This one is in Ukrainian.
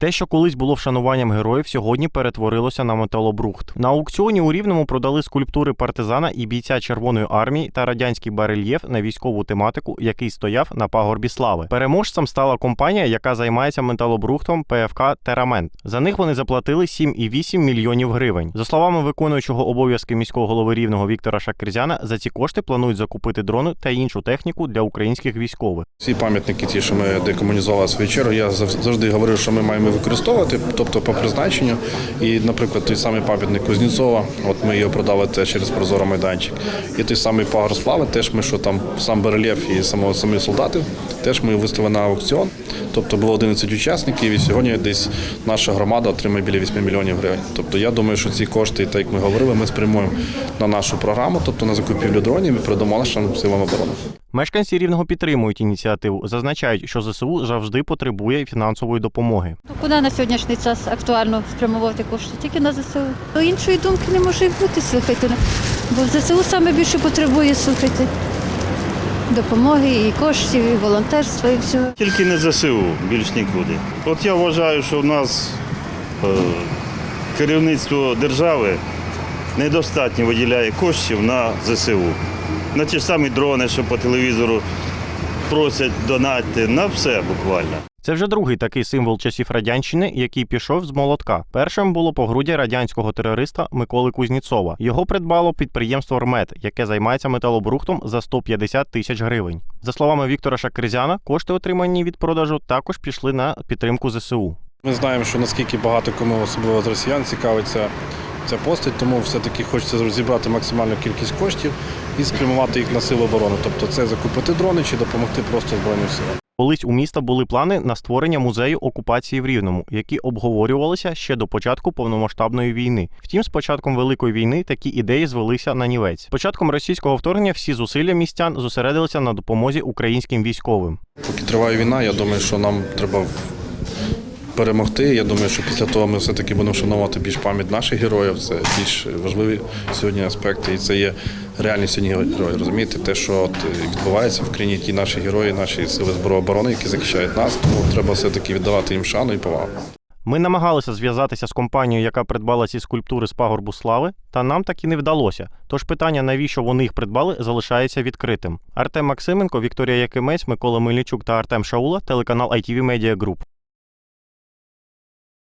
Те, що колись було вшануванням героїв, сьогодні перетворилося на металобрухт. На аукціоні у Рівному продали скульптури партизана і бійця Червоної армії та радянський барельєф на військову тематику, який стояв на пагорбі слави. Переможцем стала компанія, яка займається металобрухтом ПФК Терамент. За них вони заплатили 7,8 мільйонів гривень. За словами виконуючого обов'язки міського голови рівного Віктора Шакризяна, за ці кошти планують закупити дрони та іншу техніку для українських військових. Всі пам'ятники, ті, що ми декомунізували свою чергу, я завжди говорив, що ми маємо використовувати, тобто по призначенню. І, наприклад, той самий пам'ятник Кузнєцова, от ми його продали теж через Прозоро майданчик. І той самий пагор слави, теж ми, що там сам барельєф і само, самі солдати, теж ми виставили на аукціон. Тобто було 11 учасників, і сьогодні десь наша громада отримає біля 8 мільйонів гривень. Тобто я думаю, що ці кошти, так як ми говорили, ми спрямуємо на нашу програму, тобто на закупівлю дронів і передамо нашим силам оборони. Мешканці рівного підтримують ініціативу, зазначають, що ЗСУ завжди потребує фінансової допомоги. Куди на сьогоднішній час актуально спрямовувати кошти? Тільки на ЗСУ. То іншої думки не може бути, слухайте. Бо ЗСУ саме більше потребує, слухайте, допомоги і коштів, і волонтерства, і всього. Тільки не ЗСУ, більш нікуди. От я вважаю, що в нас е, керівництво держави недостатньо виділяє коштів на ЗСУ. На ті ж самі дрони, що по телевізору просять донатити, на все буквально. Це вже другий такий символ часів радянщини, який пішов з молотка. Першим було погруддя радянського терориста Миколи Кузніцова. Його придбало підприємство «Рмет», яке займається металобрухтом за 150 тисяч гривень. За словами Віктора Шакризяна, кошти, отримані від продажу, також пішли на підтримку ЗСУ. Ми знаємо, що наскільки багато кому, особливо з росіян, цікавиться ця постать, тому все-таки хочеться зібрати максимальну кількість коштів і спрямувати їх на силу оборони. Тобто це закупити дрони чи допомогти просто Збройним силам. Колись у міста були плани на створення музею окупації в Рівному, які обговорювалися ще до початку повномасштабної війни. Втім, з початком великої війни такі ідеї звелися на нівець. З Початком російського вторгнення всі зусилля містян зосередилися на допомозі українським військовим. Поки триває війна, я думаю, що нам треба перемогти. Я думаю, що після того ми все-таки будемо вшановувати більш пам'ять наших героїв. Це більш важливі сьогодні аспекти. І це є реальні сьогодні герої. Розумієте, те, що от відбувається в країні, ті наші герої, наші сили зброї оборони, які захищають нас, тому треба все-таки віддавати їм шану і повагу. Ми намагалися зв'язатися з компанією, яка придбала ці скульптури з пагорбу слави, та нам так і не вдалося. Тож питання, навіщо вони їх придбали, залишається відкритим. Артем Максименко, Вікторія Якимець, Микола Мельничук та Артем Шаула, телеканал ITV Media Group.